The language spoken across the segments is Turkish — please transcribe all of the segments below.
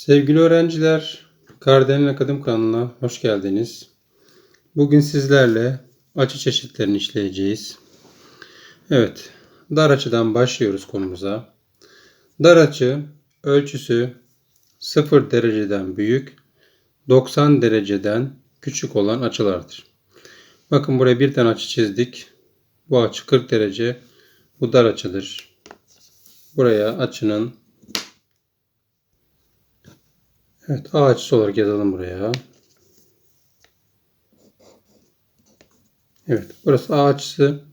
Sevgili öğrenciler, Kardelen Akadım kanalına hoş geldiniz. Bugün sizlerle açı çeşitlerini işleyeceğiz. Evet, dar açıdan başlıyoruz konumuza. Dar açı ölçüsü 0 dereceden büyük, 90 dereceden küçük olan açılardır. Bakın buraya bir tane açı çizdik. Bu açı 40 derece. Bu dar açıdır. Buraya açının Evet A açısı olarak yazalım buraya. Evet burası A açısı.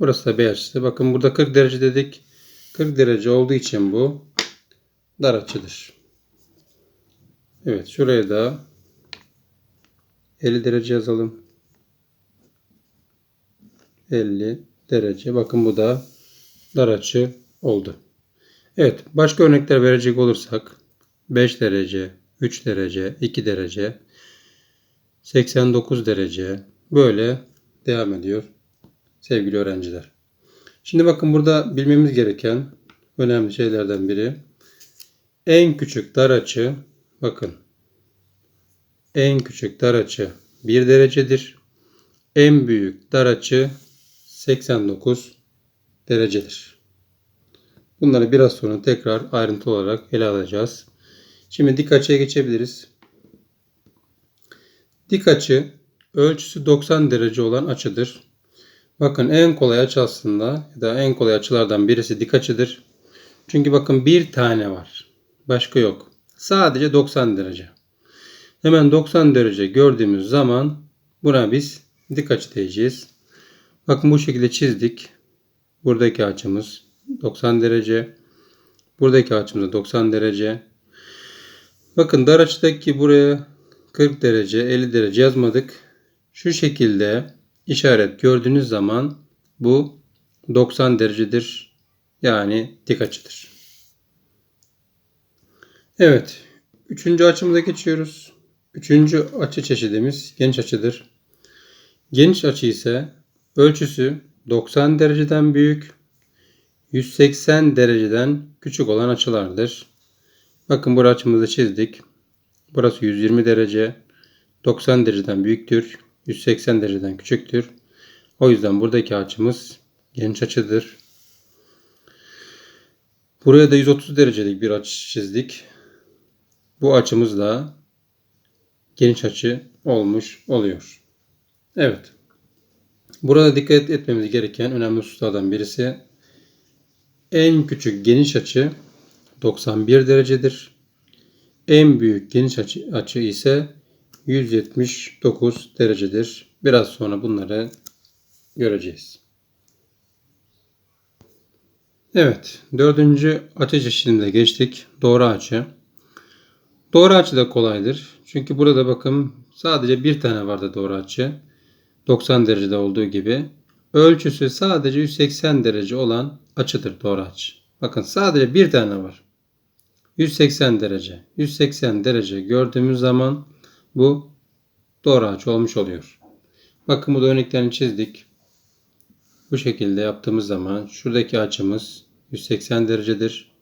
Burası da B açısı. Bakın burada 40 derece dedik. 40 derece olduğu için bu dar açıdır. Evet şuraya da 50 derece yazalım. 50 derece. Bakın bu da dar açı oldu. Evet başka örnekler verecek olursak 5 derece, 3 derece, 2 derece, 89 derece böyle devam ediyor sevgili öğrenciler. Şimdi bakın burada bilmemiz gereken önemli şeylerden biri en küçük dar açı bakın en küçük dar açı 1 derecedir. En büyük dar açı 89 derecedir. Bunları biraz sonra tekrar ayrıntılı olarak ele alacağız. Şimdi dik açıya geçebiliriz. Dik açı ölçüsü 90 derece olan açıdır. Bakın en kolay açı aslında ya da en kolay açılardan birisi dik açıdır. Çünkü bakın bir tane var. Başka yok. Sadece 90 derece. Hemen 90 derece gördüğümüz zaman buna biz dik açı diyeceğiz. Bakın bu şekilde çizdik. Buradaki açımız 90 derece. Buradaki açımız 90 derece. Bakın dar açıdaki buraya 40 derece 50 derece yazmadık. Şu şekilde işaret gördüğünüz zaman bu 90 derecedir. Yani dik açıdır. Evet. Üçüncü açımıza geçiyoruz. Üçüncü açı çeşidimiz geniş açıdır. Geniş açı ise ölçüsü 90 dereceden büyük, 180 dereceden küçük olan açılardır. Bakın bu açımızı çizdik. Burası 120 derece. 90 dereceden büyüktür. 180 dereceden küçüktür. O yüzden buradaki açımız geniş açıdır. Buraya da 130 derecelik bir açı çizdik. Bu açımız da geniş açı olmuş oluyor. Evet. Burada dikkat etmemiz gereken önemli hususlardan birisi en küçük geniş açı 91 derecedir. En büyük geniş açı, açı ise 179 derecedir. Biraz sonra bunları göreceğiz. Evet, dördüncü açı çeşidine geçtik. Doğru açı. Doğru açı da kolaydır. Çünkü burada bakın sadece bir tane vardı doğru açı. 90 derecede olduğu gibi. Ölçüsü sadece 180 derece olan açıdır doğru açı. Bakın sadece bir tane var. 180 derece. 180 derece gördüğümüz zaman bu doğru açı olmuş oluyor. Bakın bu da örneklerini çizdik. Bu şekilde yaptığımız zaman şuradaki açımız 180 derecedir.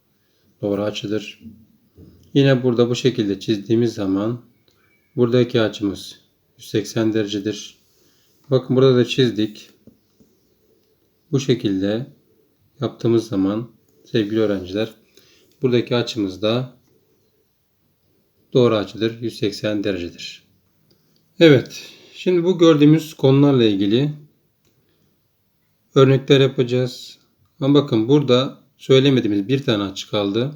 Doğru açıdır. Yine burada bu şekilde çizdiğimiz zaman buradaki açımız 180 derecedir. Bakın burada da çizdik. Bu şekilde yaptığımız zaman sevgili öğrenciler buradaki açımız da doğru açıdır. 180 derecedir. Evet. Şimdi bu gördüğümüz konularla ilgili örnekler yapacağız. Ama bakın burada söylemediğimiz bir tane açı kaldı.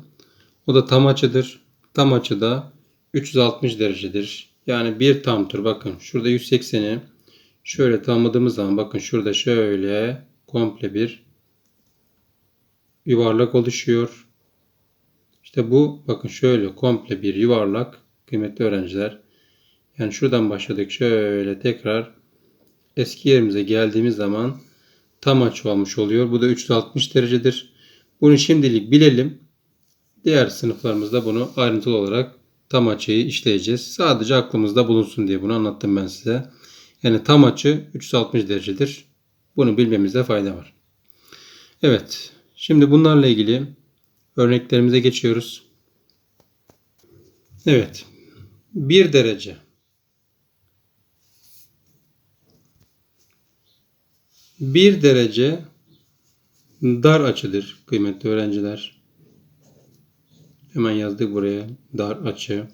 O da tam açıdır. Tam açı da 360 derecedir. Yani bir tam tur bakın şurada 180'i şöyle tamamladığımız zaman bakın şurada şöyle komple bir yuvarlak oluşuyor. İşte bu bakın şöyle komple bir yuvarlak kıymetli öğrenciler. Yani şuradan başladık şöyle tekrar eski yerimize geldiğimiz zaman tam açı olmuş oluyor. Bu da 360 derecedir. Bunu şimdilik bilelim. Diğer sınıflarımızda bunu ayrıntılı olarak tam açıyı işleyeceğiz. Sadece aklımızda bulunsun diye bunu anlattım ben size. Yani tam açı 360 derecedir. Bunu bilmemizde fayda var. Evet. Şimdi bunlarla ilgili örneklerimize geçiyoruz. Evet. 1 derece. 1 derece dar açıdır kıymetli öğrenciler. Hemen yazdık buraya dar açı.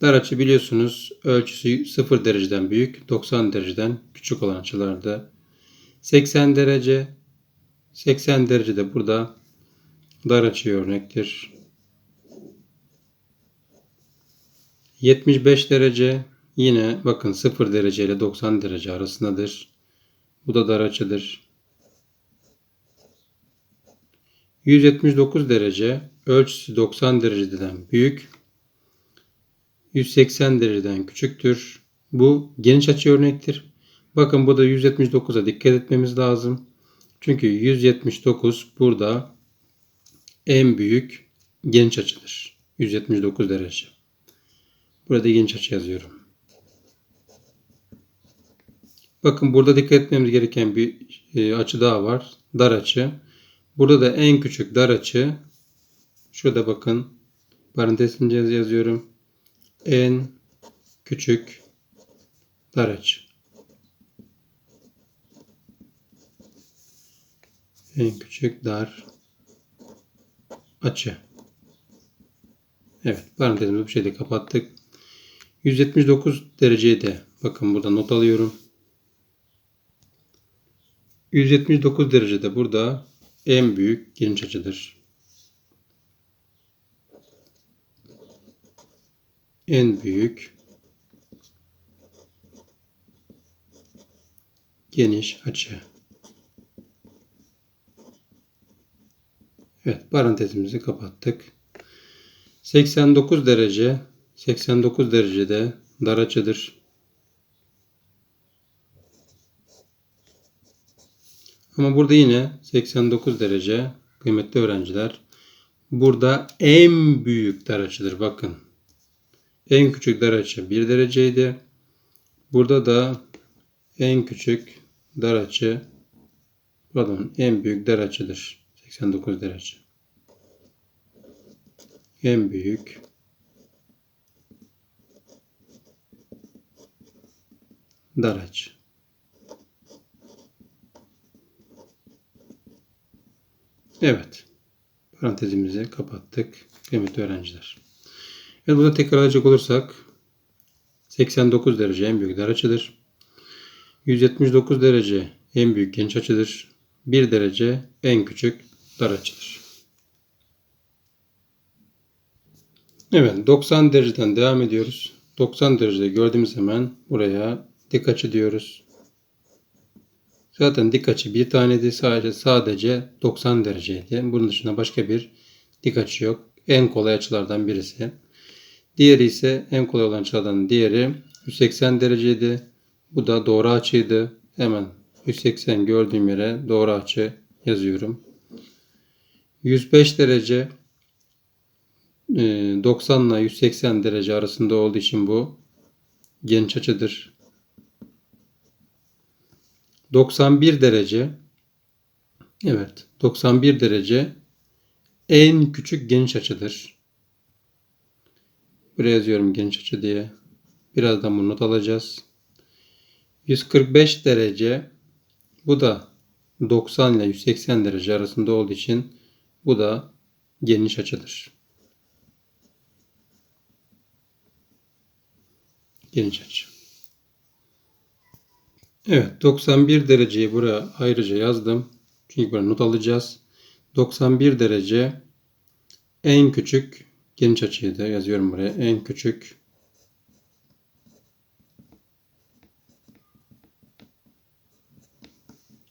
Dar açı biliyorsunuz ölçüsü 0 dereceden büyük, 90 dereceden küçük olan açılarda. 80 derece, 80 derece de burada dar açı örnektir. 75 derece yine bakın 0 derece ile 90 derece arasındadır. Bu da dar açıdır. 179 derece ölçüsü 90 dereceden büyük. 180 dereceden küçüktür. Bu geniş açı örnektir. Bakın burada 179'a dikkat etmemiz lazım. Çünkü 179 burada en büyük geniş açıdır. 179 derece. Burada geniş açı yazıyorum. Bakın burada dikkat etmemiz gereken bir e, açı daha var. Dar açı. Burada da en küçük dar açı. Şurada bakın. Parantezinde yazıyorum. En küçük dar açı. En küçük dar açı. Evet parantezimizi bu şekilde kapattık. 179 dereceyi de bakın burada not alıyorum. 179 derecede burada en büyük geniş açıdır. En büyük geniş açı. Evet parantezimizi kapattık. 89 derece 89 derecede dar açıdır. Ama burada yine 89 derece kıymetli öğrenciler. Burada en büyük dar açıdır. Bakın. En küçük dar açı 1 dereceydi. Burada da en küçük dar açı pardon en büyük dar açıdır. 89 derece. En büyük dar açı. Evet. Parantezimizi kapattık. Kıymetli öğrenciler. Evet burada tekrarlayacak olursak 89 derece en büyük dar açıdır. 179 derece en büyük geniş açıdır. 1 derece en küçük dar açıdır. Evet 90 dereceden devam ediyoruz. 90 derecede gördüğümüz hemen buraya dik açı diyoruz. Zaten dik açı bir taneydi. Sadece sadece 90 dereceydi. Bunun dışında başka bir dik açı yok. En kolay açılardan birisi. Diğeri ise en kolay olan açılardan diğeri 180 dereceydi. Bu da doğru açıydı. Hemen 180 gördüğüm yere doğru açı yazıyorum. 105 derece 90 ile 180 derece arasında olduğu için bu geniş açıdır. 91 derece Evet 91 derece en küçük geniş açıdır. Buraya yazıyorum geniş açı diye. Birazdan bunu not alacağız. 145 derece bu da 90 ile 180 derece arasında olduğu için bu da geniş açıdır. Geniş açı. Evet 91 dereceyi buraya ayrıca yazdım. Çünkü buraya not alacağız. 91 derece en küçük geniş açıyı da yazıyorum buraya. En küçük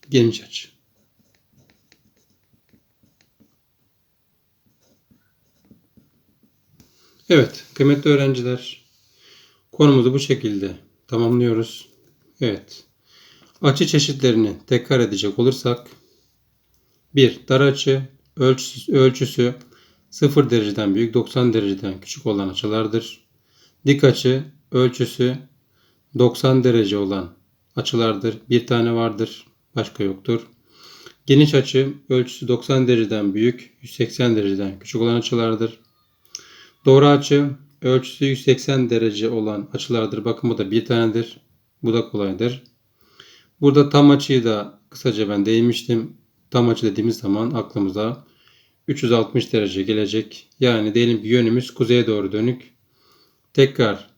geniş açı. Evet kıymetli öğrenciler konumuzu bu şekilde tamamlıyoruz. Evet. Açı çeşitlerini tekrar edecek olursak 1. Dar açı ölçüsü, ölçüsü 0 dereceden büyük 90 dereceden küçük olan açılardır. Dik açı ölçüsü 90 derece olan açılardır. Bir tane vardır. Başka yoktur. Geniş açı ölçüsü 90 dereceden büyük 180 dereceden küçük olan açılardır. Doğru açı ölçüsü 180 derece olan açılardır. Bakın bu da bir tanedir. Bu da kolaydır. Burada tam açıyı da kısaca ben değinmiştim. Tam açı dediğimiz zaman aklımıza 360 derece gelecek. Yani diyelim ki yönümüz kuzeye doğru dönük. Tekrar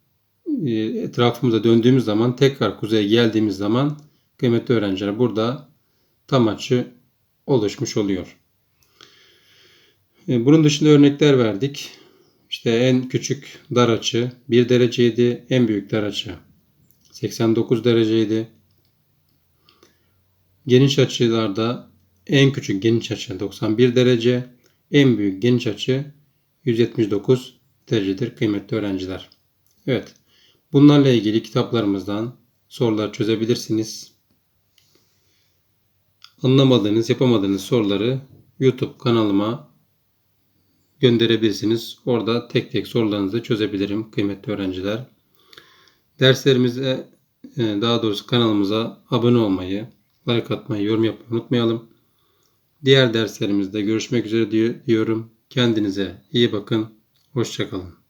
e, etrafımıza döndüğümüz zaman tekrar kuzeye geldiğimiz zaman kıymetli öğrenciler burada tam açı oluşmuş oluyor. E, Bunun dışında örnekler verdik. İşte en küçük dar açı 1 dereceydi. En büyük dar açı 89 dereceydi. Geniş açılarda en küçük geniş açı 91 derece. En büyük geniş açı 179 derecedir kıymetli öğrenciler. Evet. Bunlarla ilgili kitaplarımızdan sorular çözebilirsiniz. Anlamadığınız, yapamadığınız soruları YouTube kanalıma gönderebilirsiniz. Orada tek tek sorularınızı çözebilirim kıymetli öğrenciler. Derslerimize e, daha doğrusu kanalımıza abone olmayı, like atmayı, yorum yapmayı unutmayalım. Diğer derslerimizde görüşmek üzere diyor- diyorum. Kendinize iyi bakın. Hoşçakalın.